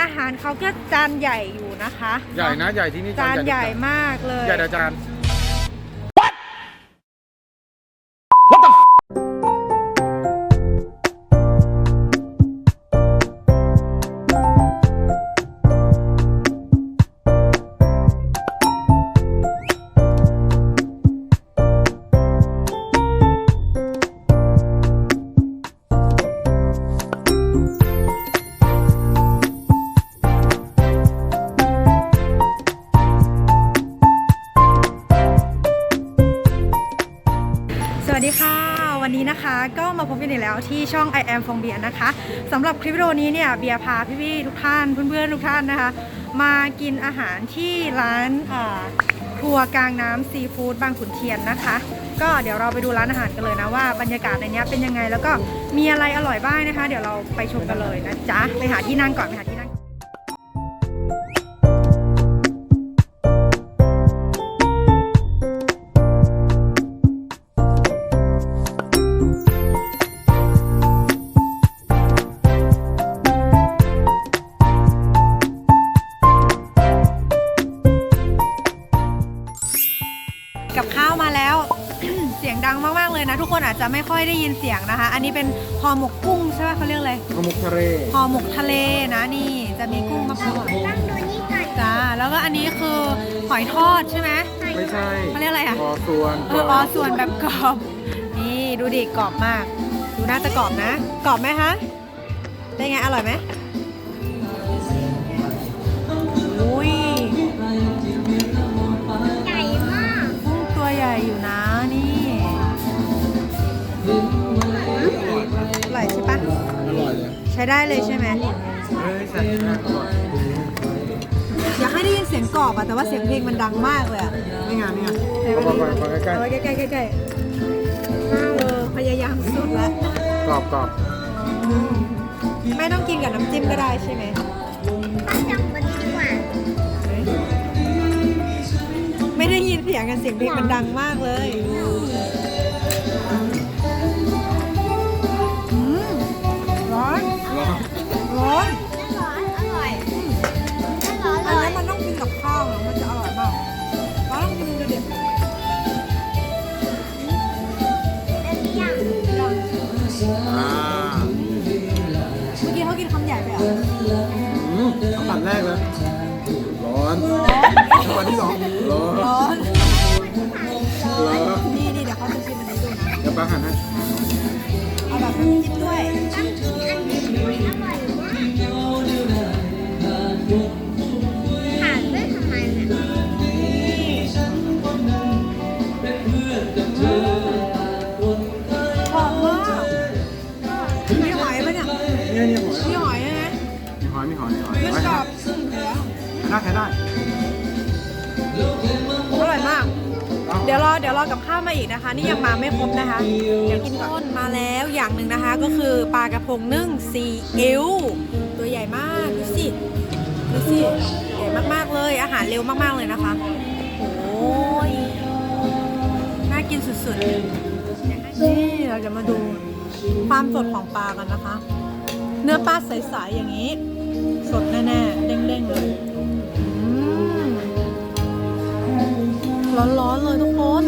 อาหารเขาก็จานใหญ่อยู่นะคะ ใหญ่นะใหญ่ที่นี่จานใหญ่มากเลย ใหญ่แต่จานส วันนี้นะคะ ก็มาพบกันอีกแล้วที่ช่อง I am ฟองเบียร์นะคะสำหรับคลิปวิดีโอนี้เนี่ยเบียร์พาพี่ๆทุกท่านเพื่อนๆทุกท่านนะคะ มากินอาหารที่ร้านครัวกลางน้ำซีฟู้ดบางขุนเทียนนะคะ ก็เดี๋ยวเราไปดูร้านอาหารกันเลยนะว่าบรรยากาศในนี้เป็นยังไงแล้วก็มีอะไรอร่อยบ้างนะคะ เดี๋ยวเราไปชมกันเลยนะจ๊ะไปหาที่นั่งก่อนไปหาที่ กับข้าวมาแล้ว เสียงดังมากๆเลยนะ ทุกคนอาจจะไม่ค่อยได้ยินเสียงนะคะ อันนี้เป็นห่อหมกกุ้งใช่ไหมเขาเรียกอะไรขมุกทะเลห่อหมกทะเลนะนี่จะมีกุ้งมะพร้าวต้องดูนี่ก่อนจ้าแล้วก็อันนี้คือหอยทอดใช่ไหมไม่ใช่เขาเรียกอะไรอะคอส่วนเอออ๋อส่วนแบบกรอบนี่ดูดิกรอบมาก ดูน่าจะกรอบนะ กรอบไหมคะเป็นไงอร่อยไหม ช้ได้เลยใช่ไหมเฮ้ยแซ่บมากอร่อยอยากให้ได้ยินเสียงกรอบอะแต่ว่าเสียงเพลงมันดังมากเลยอะนี่ไงนี่ไงไหนเอามาไปดิไปใกล้เอาไว้ใกล้ๆใกล้ๆเออพยายามสุดแล้วๆกรอบกรอบไม่ต้องกินกับน้ำจิ้มก็ได้ใช่ไหมต้องจับมันดีกว่าไม่ได้ยินเสียงกันเสียงเพลงมันดังมากเลย แล้วนี่ยังอ่าเมื่อกี้เขากินคำใหญ่ไปเหรออืมเอาตัดแรกเลยร้อนจังหวะที่สองร้อนร้อนร้อนนี่นี่เดี๋ยวเขาจะชิมอันนี้ดูนะเดี๋ยวป้าหันให้เอาแบบน้ำจิ้มด้วย เนี่ยเนี่ยหอยมีหอยใช่ไหมมีหอยมีหอยมีหอยมันกรอบเหลือได้ใช้ได้อร่อยมาก เดี๋ยวรอเดี๋ยวรอกับข้าวมาอีกนะคะ นี่ยังมาไม่ครบนะคะเดี๋ยวกินก่อนมาแล้วอย่างหนึ่งนะคะ ก็คือปลากระพงนึ่งซีอิ๊วตัวใหญ่มากดูสิดูสิใหญ่มากๆเลย อาหารเร็วมากๆเลยนะคะโอ้ยน่ากินสุดๆนี่เราจะมาดูความสดของปลากันนะคะ เนื้อปลาใสๆอย่างนี้ สดแน่ๆเด้งๆเลยอืมร้อนๆเลยทุกคน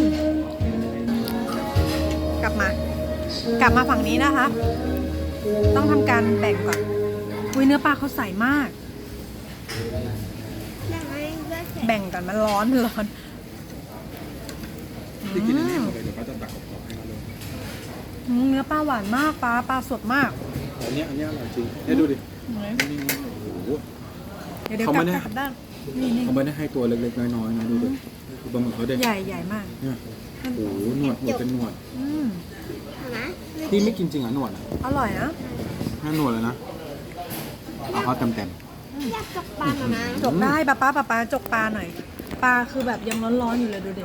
กลับมา กลับมาฝั่งนี้นะคะ ต้องทำการแบ่งก่อนอุ้ยเนื้อปลาเขาใสมากยังไม่ได้เสร็จแบ่งกันมันร้อนร้อนที่กินอันนี้หมดเลยเดี๋ยวป้าจะตักกรอบๆให้เราเลยอืมเนื้อปลาหวานมากปลาปลาสดมาก อันเนี้ยอันเนี้ยอร่อยจริงเนี่ยดูดินี่ๆโอ้โห เดี๋ยวเดี๋ยวเขากลัไม่บได้ กลับด้านนี่นี่เขาไม่ได้ให้ตัวเล็กๆน้อยๆนะดูดิดูปลาหมึกเขาเด็กใหญ่ใหญ่มาก เนี่ยโอ้โหหนวดหนวดเป็นหนวดอืมเห็นไหมพี่ไม่กินจริงเหรอหนวดอะอร่อยนะห้าหนวดเลยนะเอาเขาเต็มเต็มอยากจกปลาหน่อยนะจกได้ป้าป้าป้าป้าจกปลาหน่อย ปลาคือแบบยังร้อนๆอยู่เลยดูดิ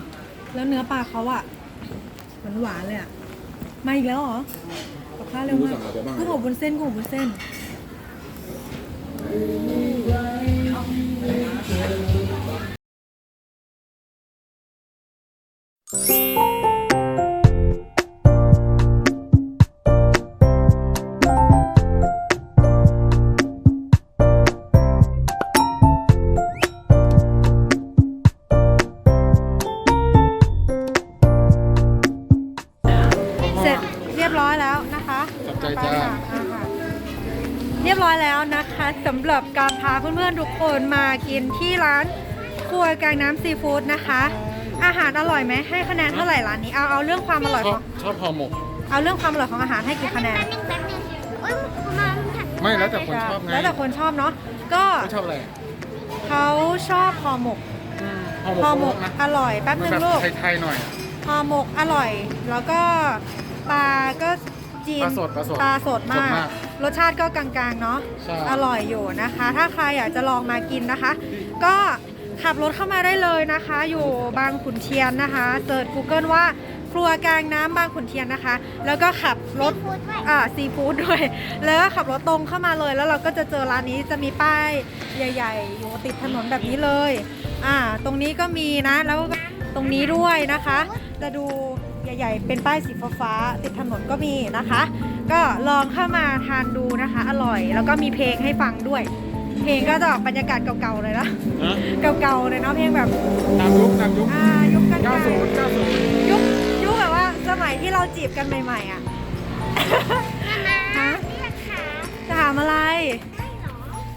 แล้วเนื้อปลาเขาอะหวานหวานๆเลยอะ มาอีกแล้วเหรอกับข้าวเร็วมากกุ้งอบบนเส้นกุ้งอบบนเส้น จ้าเรียบร้อยแล้วนะคะสำหรับการพาเพื่อนๆทุกคนมากินที่ร้านครัวแกงน้ำซีฟู้ดนะคะ อาหารอร่อยไหมให้คะแนนเท่าไหร่ร้านนี้เอาเอาเรื่องความอร่อยชขอบงชอบหอมก เอาเรื่องความอร่อยของอาหารให้กี่คะแนนไม่แล้วแต่คนชอบไงแล้วแต่คนชอบเนาะก็ชอบอะไรเขาชอบหอมกหอมกอร่อยแป๊บนึงแบลูก ไทยๆหน่อยหอมกอร่อย แล้วก็ปลาก็ จีนปลาสดปลาสดปลาสดมาสดก มากรสชาติก็กลางๆเนาะใช่ อร่อยอยู่นะคะ ถ้าใครอยากจะลองมากินนะคะ ก็ขับรถเข้ามาได้เลยนะคะ อยู่บางขุนเทียนนะคะเสิร์ช Google ว่าครัวกลางน้ำบางขุนเทียนนะคะ แล้วก็ขับรถ พูดด้วยอ่าซีฟู้ดด้วย แล้วก็ขับรถตรงเข้ามาเลย แล้วเราก็จะเจอร้านนี้จะมีป้ายใหญ่ๆ อยู่ติดถนนแบบนี้เลย อ่า ตรงนี้ก็มีนะ แล้วก็ตรงนี้ด้วยนะคะ จะดู ใหญ่ ๆ เป็นป้ายสีฟ้าๆติดถนนก็มีนะคะ ก็ลองเข้ามาทานดูนะคะ อร่อยแล้วก็มีเพลงให้ฟังด้วย เพลงก็จะออกบรรยากาศเก่าๆเลยนะนะเก่าๆเลยเนาะเพลงแบบตามยุคตามยุคอ่ายุคกัน90 90ยุคยุคแบบว่าสมัยที่เราจีบกันใหม่ๆอะฮะนี่แหละค่ะจะถามอะไร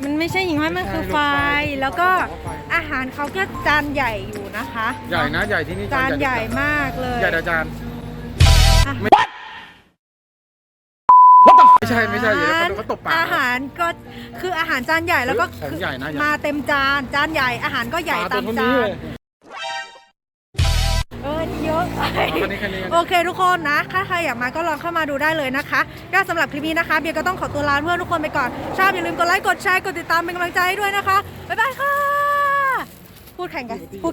มันไม่ใช่หญิงห้อยมันคือไฟ แล้วก็อาหารเขาก็จานใหญ่อยู่นะคะ ใหญ่นะใหญ่ที่นี่จานใหญ่มากเลย ใหญ่แต่จาน อะ ไม่ใช่ไม่ใช่อย่าให้เขาดูเขาตบปาก อาหารก็คืออาหารจานใหญ่แล้วก็ของใหญ่นะใหญ่ มาเต็มจานจานใหญ่อาหารก็ใหญ่ปลตามตัวจาเท่นเลยเออเยอะไปคันนี้คันนี้ โอเคทุกคนนะ ถ้าใครอยากมาก็ลองเข้ามาดูได้เลยนะคะก็สำหรับคลิปนี้นะคะ เบียร์ก็ต้องขอตัวลาเพื่อนทุกคนไปก่อน ชอบอย่าลืมกดไลค์ กดแชร์ กดติดตามเป็นกำลังใจให้ด้วยนะคะ บ๊ายบายค่ะ พูดแข่งกันพูด